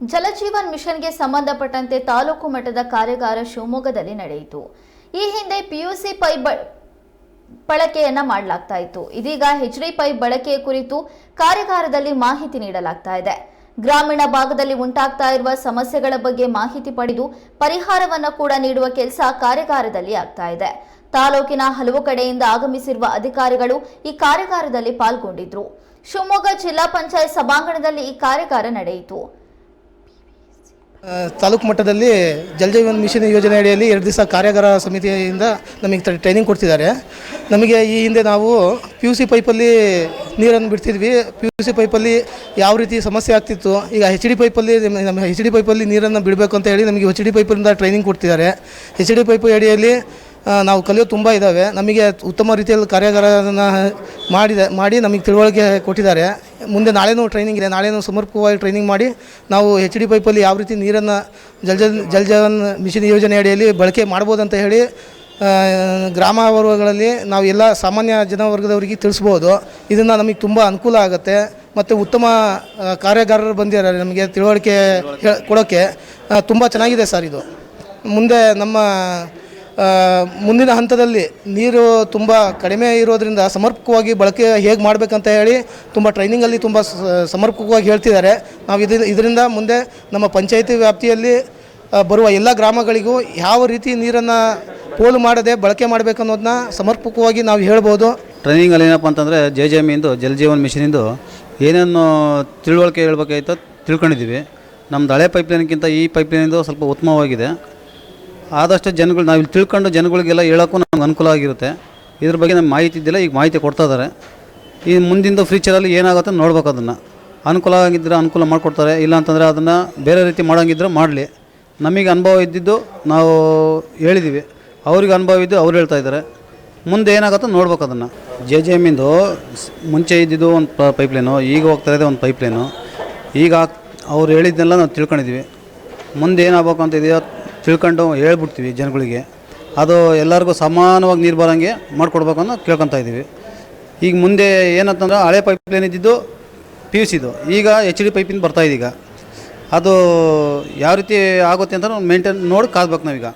ಜಲಜೀವನ್ ಮಿಷನ್ಗೆ ಸಂಬಂಧಪಟ್ಟಂತೆ ತಾಲೂಕು ಮಟ್ಟದ ಕಾರ್ಯಾಗಾರ ಶಿವಮೊಗ್ಗದಲ್ಲಿ ನಡೆಯಿತು. ಈ ಹಿಂದೆ ಪಿಯುಸಿ ಪೈಪ್ ಬಳಕೆಯನ್ನ ಮಾಡಲಾಗ್ತಾ ಇತ್ತು. ಇದೀಗ ಹೆಚ್ಡಿ ಪೈಪ್ ಬಳಕೆಯ ಕುರಿತು ಕಾರ್ಯಾಗಾರದಲ್ಲಿ ಮಾಹಿತಿ ನೀಡಲಾಗ್ತಾ ಇದೆ. ಗ್ರಾಮೀಣ ಭಾಗದಲ್ಲಿ ಉಂಟಾಗ್ತಾ ಇರುವ ಸಮಸ್ಯೆಗಳ ಬಗ್ಗೆ ಮಾಹಿತಿ ಪಡೆದು ಪರಿಹಾರವನ್ನ ಕೂಡ ನೀಡುವ ಕೆಲಸ ಕಾರ್ಯಾಗಾರದಲ್ಲಿ ಆಗ್ತಾ ಇದೆ. ತಾಲೂಕಿನ ಹಲವು ಕಡೆಯಿಂದ ಆಗಮಿಸಿರುವ ಅಧಿಕಾರಿಗಳು ಈ ಕಾರ್ಯಾಗಾರದಲ್ಲಿ ಪಾಲ್ಗೊಂಡಿದ್ರು. ಶಿವಮೊಗ್ಗ ಜಿಲ್ಲಾ ಪಂಚಾಯತ್ ಸಭಾಂಗಣದಲ್ಲಿ ಈ ಕಾರ್ಯಾಗಾರ ನಡೆಯಿತು. ತಾಲೂಕು ಮಟ್ಟದಲ್ಲಿ ಜಲಜೀವನ್ ಮಿಷನ್ ಯೋಜನೆ ಅಡಿಯಲ್ಲಿ ಎರಡು ದಿವಸ ಕಾರ್ಯಾಗಾರ ಸಮಿತಿಯಿಂದ ನಮಗೆ ಟ್ರೈನಿಂಗ್ ಕೊಡ್ತಿದ್ದಾರೆ. ನಮಗೆ ಈ ಹಿಂದೆ ನಾವು ಪಿ ಯು ಸಿ ಪೈಪಲ್ಲಿ ನೀರನ್ನು ಬಿಡ್ತಿದ್ವಿ. ಪಿ ಯು ಸಿ ಪೈಪಲ್ಲಿ ಯಾವ ರೀತಿ ಸಮಸ್ಯೆ ಆಗ್ತಿತ್ತು, ಈಗ ಹೆಚ್ ಡಿ ಪೈಪಲ್ಲಿ ನಮ್ಮ- ನಮ್ಮ ಹೆಚ್ ಡಿ ಪೈಪಲ್ಲಿ ನೀರನ್ನು ಬಿಡಬೇಕು ಅಂತ ಹೇಳಿ ನಮಗೆ ಹೆಚ್ ಡಿ ಪೈಪಿಂದ ಟ್ರೈನಿಂಗ್ ಕೊಡ್ತಿದ್ದಾರೆ. ಹೆಚ್ ಡಿ ಪೈಪ್ ಅಡಿಯಲ್ಲಿ ನಾವು ಕಲಿಯೋದು ತುಂಬ ಇದ್ದಾವೆ ನಮಗೆ ಉತ್ತಮ ರೀತಿಯಲ್ಲಿ ಕಾರ್ಯಾಗಾರನ ಮಾಡಿದೆ ಮಾಡಿ ನಮಗೆ ತಿಳುವಳಿಕೆ ಕೊಟ್ಟಿದ್ದಾರೆ. ಮುಂದೆ ನಾಳೆನೂ ಟ್ರೈನಿಂಗ್ ಇದೆ. ನಾಳೆನೂ ಸಮರ್ಪಕವಾಗಿ ಟ್ರೈನಿಂಗ್ ಮಾಡಿ ನಾವು ಎಚ್ ಡಿ ಪೈಪಲ್ಲಿ ಯಾವ ರೀತಿ ನೀರನ್ನು ಜಲ್ ಜಲ್ ಜೀವನ್ ಮಿಷನ್ ಯೋಜನೆ ಅಡಿಯಲ್ಲಿ ಬಳಕೆ ಮಾಡ್ಬೋದು ಅಂತ ಹೇಳಿ ಗ್ರಾಮ ವರ್ಗಗಳಲ್ಲಿ ನಾವು ಎಲ್ಲ ಸಾಮಾನ್ಯ ಜನವರ್ಗದವರಿಗೆ ತಿಳಿಸ್ಬೋದು. ಇದನ್ನು ನಮಗೆ ತುಂಬ ಅನುಕೂಲ ಆಗುತ್ತೆ. ಮತ್ತು ಉತ್ತಮ ಕಾರ್ಯಗಾರರು ಬಂದಿದ್ದಾರೆ ನಮಗೆ ತಿಳುವಳಿಕೆ ಕೊಡೋಕ್ಕೆ ತುಂಬ ಚೆನ್ನಾಗಿದೆ ಸರ್ ಇದು. ಮುಂದೆ ನಮ್ಮ ಮುಂದಿನ ಹಂತದಲ್ಲಿ ನೀರು ತುಂಬ ಕಡಿಮೆ ಇರೋದರಿಂದ ಸಮರ್ಪಕವಾಗಿ ಬಳಕೆ ಹೇಗೆ ಮಾಡಬೇಕಂತ ಹೇಳಿ ತುಂಬ ಟ್ರೈನಿಂಗಲ್ಲಿ ತುಂಬ ಸಮರ್ಪಕವಾಗಿ ಹೇಳ್ತಿದ್ದಾರೆ. ನಾವು ಇದು ಇದರಿಂದ ಮುಂದೆ ನಮ್ಮ ಪಂಚಾಯಿತಿ ವ್ಯಾಪ್ತಿಯಲ್ಲಿ ಬರುವ ಎಲ್ಲ ಗ್ರಾಮಗಳಿಗೂ ಯಾವ ರೀತಿ ನೀರನ್ನು ಪೋಲು ಮಾಡದೆ ಬಳಕೆ ಮಾಡಬೇಕನ್ನೋದನ್ನ ಸಮರ್ಪಕವಾಗಿ ನಾವು ಹೇಳ್ಬೋದು. ಟ್ರೈನಿಂಗಲ್ಲಿ ಏನಪ್ಪ ಅಂತಂದರೆ ಜೆ ಜೆ ಎಮ್ಮಿಂದು ಜಲ್ ಜೀವನ್ ಮಿಷನಿಂದು ಏನೇನು ತಿಳುವಳಿಕೆ ಹೇಳ್ಬೇಕಾಯ್ತೋ ತಿಳ್ಕೊಂಡಿದ್ದೀವಿ. ನಮ್ಮ ಹಳೆ ಪೈಪ್ಲೈನ್ಗಿಂತ ಈ ಪೈಪ್ಲೈನಿಂದು ಸ್ವಲ್ಪ ಉತ್ತಮವಾಗಿದೆ. ಆದಷ್ಟು ಜನಗಳು ನಾವು ಇಲ್ಲಿ ತಿಳ್ಕೊಂಡು ಜನಗಳಿಗೆಲ್ಲ ಹೇಳೋಕ್ಕೂ ನಮ್ಗೆ ಅನುಕೂಲ ಆಗಿರುತ್ತೆ. ಇದ್ರ ಬಗ್ಗೆ ನಮ್ಗೆ ಮಾಹಿತಿ ಇದ್ದಿಲ್ಲ, ಈಗ ಮಾಹಿತಿ ಕೊಡ್ತಾ ಇದ್ದಾರೆ. ಈ ಮುಂದಿನ ಫ್ಯೂಚರಲ್ಲಿ ಏನಾಗುತ್ತೆ ನೋಡ್ಬೇಕು ಅದನ್ನು. ಅನುಕೂಲ ಆಗಿದ್ದರೆ ಅನುಕೂಲ ಮಾಡಿಕೊಡ್ತಾರೆ, ಇಲ್ಲ ಅಂತಂದರೆ ಅದನ್ನು ಬೇರೆ ರೀತಿ ಮಾಡೋಂಗಿದ್ರೆ ಮಾಡಲಿ. ನಮಗೆ ಅನುಭವ ಇದ್ದಿದ್ದು ನಾವು ಹೇಳಿದ್ದೀವಿ ಅವ್ರಿಗೆ ಅನುಭವ ಇದ್ದು ಅವ್ರು ಹೇಳ್ತಾ ಇದ್ದಾರೆ. ಮುಂದೆ ಏನಾಗುತ್ತೋ ನೋಡ್ಬೇಕು ಅದನ್ನು. ಜೆ ಜೆ ಎಮ್ಮಿಂದು ಮುಂಚೆ ಇದ್ದಿದ್ದು ಒಂದು ಪೈಪ್ಲೈನು, ಈಗ ಹೋಗ್ತಾ ಇದೆ ಒಂದು ಪೈಪ್ಲೈನು. ಈಗ ಅವ್ರು ಹೇಳಿದ್ದನ್ನೆಲ್ಲ ನಾವು ತಿಳ್ಕೊಂಡಿದ್ದೀವಿ. ಮುಂದೆ ಏನಾಗಬೇಕು ಅಂತ ಇದೆಯೋ ತಿಳ್ಕೊಂಡು ಹೇಳ್ಬಿಡ್ತೀವಿ ಜನಗಳಿಗೆ. ಅದು ಎಲ್ಲರಿಗೂ ಸಮಾನವಾಗಿ ನೀರು ಬರೋಂಗೆ ಮಾಡಿಕೊಡ್ಬೇಕು ಅನ್ನೋ ಕೇಳ್ಕೊತಾ ಇದ್ದೀವಿ. ಈಗ ಮುಂದೆ ಏನಂತಂದ್ರೆ ಹಳೆ ಪೈಪ್ ಲೈನ್ ಇದ್ದಿದ್ದು ಪಿ ಯು ಸಿದು ಈಗ ಎಚ್ ಡಿ ಪೈಪಿಂದ ಬರ್ತಾಯಿದ್ದೀಗ ಅದು ಯಾವ ರೀತಿ ಆಗುತ್ತೆ ಅಂತ ಮೇಂಟೈನ್ ನೋಡಿ ಕಾದ್ಬೇಕು ನಾವೀಗ.